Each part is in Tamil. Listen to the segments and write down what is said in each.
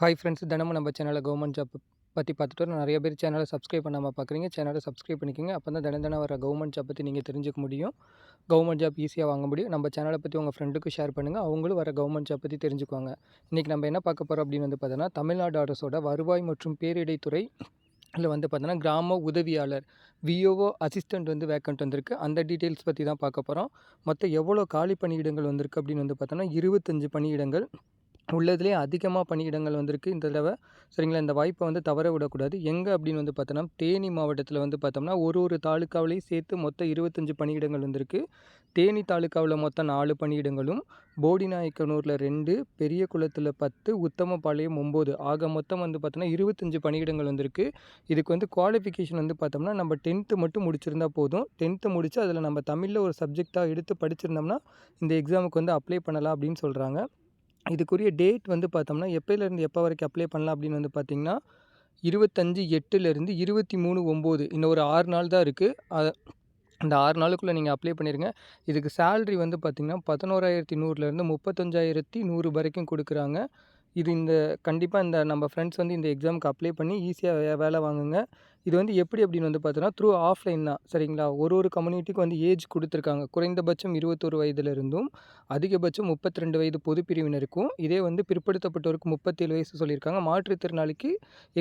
ஹாய் ஃப்ரெண்ட்ஸ் தினமும் நம்ம சேனலில் கவர்மெண்ட் ஜாப் பற்றி பார்த்துட்டு நிறைய பேர் சேனலை சப்ஸ்கிரைப் பண்ணாமல் பார்க்குறீங்க. சேனலை சப்ஸ்கிரைப் பண்ணிக்கோங்க. அப்போ தான் தினம் தினம் வர கவர்மெண்ட் ஜாப் பற்றி நீங்கள் தெரிஞ்சுக்க முடியும். கவர்மெண்ட் ஜாப் ஈஸியாக வாங்க முடியும். நம்ம சேனலை பற்றி உங்கள் ஃப்ரெண்டுக்கு ஷேர் பண்ணுங்கள் அவங்களும் வர கவர்மெண்ட் ஜாப் பற்றி தெரிஞ்சுக்குவாங்க. இன்றைக்கி நம்ம என்ன பார்க்க போகிறோம் அப்படின்னு வந்து பார்த்தோன்னா தமிழ்நாடு அரசோட வருவாய் மற்றும் பேரிடைத்துறை இதில் வந்து பார்த்தோன்னா கிராம உதவியாளர் விஓஓ அசிஸ்டண்ட் வந்து வேக்கண்ட் வந்திருக்கு. அந்த டீட்டெயில்ஸ் பற்றி தான் பார்க்க போகிறோம் மொத்தம் எவ்வளோ காலி பணியிடங்கள் வந்திருக்கு அப்படின்னு வந்து பார்த்தோன்னா இருபத்தஞ்சு பணியிடங்கள் உள்ளதுலே அதிகமாக பணியிடங்கள் வந்திருக்கு. இந்த தடவை சரிங்களா இந்த வாய்ப்பை வந்து தவற விடக்கூடாது. எங்கே அப்படின்னு வந்து பார்த்தோன்னா தேனி மாவட்டத்தில் வந்து பார்த்தோம்னா ஒரு ஒரு தாலுக்காவிலையும் சேர்த்து மொத்தம் இருபத்தஞ்சு பணியிடங்கள் வந்திருக்கு. தேனி தாலுக்காவில் மொத்தம் நாலு பணியிடங்களும் போடிநாயக்கனூரில் ரெண்டு பெரிய குளத்தில் பத்து உத்தமபாளையம் ஒம்பது. ஆக மொத்தம் வந்து பார்த்தோன்னா இருபத்தஞ்சு பணியிடங்கள் வந்திருக்கு. இதுக்கு வந்து குவாலிஃபிகேஷன் வந்து பார்த்தோம்னா நம்ம டென்த்து மட்டும் முடிச்சிருந்தா போதும். டென்த்து முடித்து அதில் நம்ம தமிழில் ஒரு சப்ஜெக்டாக எடுத்து படிச்சிருந்தோம்னா இந்த எக்ஸாமுக்கு வந்து அப்ளை பண்ணலாம் அப்படின்னு சொல்கிறாங்க இதுக்குரிய டேட் வந்து பார்த்தோம்னா எப்போலேருந்து எப்போ வரைக்கும் அப்ளை பண்ணலாம் அப்படின்னு வந்து பார்த்திங்கன்னா இருபத்தஞ்சி எட்டுலேருந்து இருபத்தி மூணு ஒம்பது. இன்னும் ஒரு ஆறு நாள் தான் இருக்குது அந்த ஆறு நாளுக்குள்ளே நீங்கள் அப்ளை பண்ணிடுங்க இதுக்கு சேல்ரி வந்து பார்த்திங்கன்னா பதினோராயிரத்தி நூறுலேருந்து முப்பத்தஞ்சாயிரத்தி நூறு வரைக்கும் கொடுக்குறாங்க. இது இந்த கண்டிப்பாக இந்த நம்ம ஃப்ரெண்ட்ஸ் வந்து இந்த எக்ஸாமுக்கு அப்ளை பண்ணி ஈஸியாக வேலை வாங்குங்க. இது வந்து எப்படி அப்படின்னு வந்து பார்த்தோன்னா த்ரூ ஆஃப்லைன் தான். சரிங்களா? ஒரு ஒரு கம்யூனிட்டிக்கு வந்து ஏஜ் கொடுத்துருக்காங்க. குறைந்தபட்சம் இருபத்தொரு வயதுலேருந்தும் அதிகபட்சம் முப்பத்தி ரெண்டு வயது பொதுப்பிரிவினருக்கும் இதே வந்து பிற்படுத்தப்பட்டவருக்கு முப்பத்தேழு வயசு சொல்லியிருக்காங்க. மாற்றுத்திறனாளிக்கு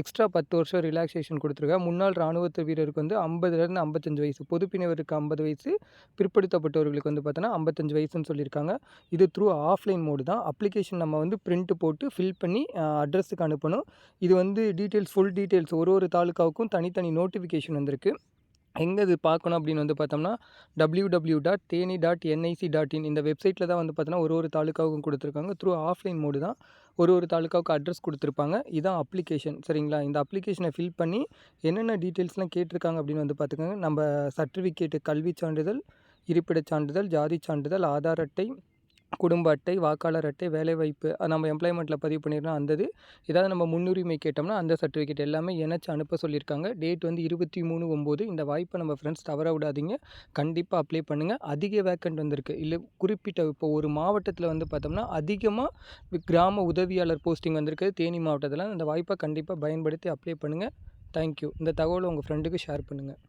எக்ஸ்ட்ரா பத்து வருஷம் ரிலாக்ஸேஷன் கொடுத்துருக்காங்க. முன்னாள் இராணுவத்து வீரருக்கு வந்து ஐம்பதுலேருந்து ஐம்பத்தஞ்சு வயசு பொதுப்பிரிவருக்கு ஐம்பது வயசு பிற்படுத்தப்பட்டவர்களுக்கு வந்து பார்த்தோன்னா ஐம்பத்தஞ்சு வயசுன்னு சொல்லியிருக்காங்க. இது த்ரூ ஆஃப்லைன் மோடு தான். அப்ளிகேஷன் நம்ம வந்து பிரிண்ட் போட்டு ஃபில் பண்ணி அட்ரஸுக்கு அனுப்பணும். இது வந்து டீட்டெயில்ஸ் ஃபுல் டீட்டெயில்ஸ் ஒரு ஒரு தாலுக்காவுக்கும் தனி தனித்தனி நோட்டிஃபிகேஷன் வந்திருக்கு. எங்கே இது பார்க்கணும் அப்படின்னு வந்து பார்த்தோம்னா W W dot Theni dot NIC dot in இந்த வெப்சைட்டில் தான் வந்து பார்த்தோன்னா ஒரு ஒரு தாலுக்காவுக்கும் கொடுத்துருக்காங்க. த்ரூ ஆஃப்லைன் மோடு தான் ஒரு ஒரு தாலுக்காவுக்கு அட்ரஸ் கொடுத்துருப்பாங்க. இதான் அப்ளிகேஷன் சரிங்களா? இந்த அப்ளிகேஷனை ஃபில் பண்ணி என்னென்ன டீட்டெயில்ஸ்லாம் கேட்டிருக்காங்க அப்படின்னு வந்து பார்த்துக்கோங்க. நம்ம சர்டிஃபிகேட்டு கல்வி சான்றிதழ் இருப்பிடச் சான்றிதழ் ஜாதி சான்றிதழ் ஆதார் அட்டை குடும்ப அட்டை வாக்காளர் அட்டை வேலைவாய்ப்பு நம்ம எம்ப்ளாய்மெண்ட்டில் பதிவு பண்ணியிருந்தோம் அந்த இது ஏதாவது நம்ம முன்னுரிமை கேட்டோம்னா அந்த சர்டிஃபிகேட் எல்லாமே இணைச்சி அனுப்ப சொல்லியிருக்காங்க டேட் வந்து இருபத்தி மூணு ஒம்பது. இந்த வாய்ப்பை நம்ம ஃப்ரெண்ட்ஸ் தவற விடாதீங்க. கண்டிப்பாக அப்ளை பண்ணுங்கள் அதிக வேக்கண்ட் வந்திருக்கு. இல்லை குறிப்பிட்ட இப்போ ஒரு மாவட்டத்தில் வந்து பார்த்தோம்னா அதிகமாக கிராம உதவியாளர் போஸ்டிங் வந்திருக்கு. தேனி மாவட்டத்தில். அந்த வாய்ப்பை கண்டிப்பாக பயன்படுத்தி அப்ளை பண்ணுங்கள் தேங்க்யூ இந்த தகவலை உங்கள் ஃப்ரெண்டுக்கு ஷேர் பண்ணுங்கள்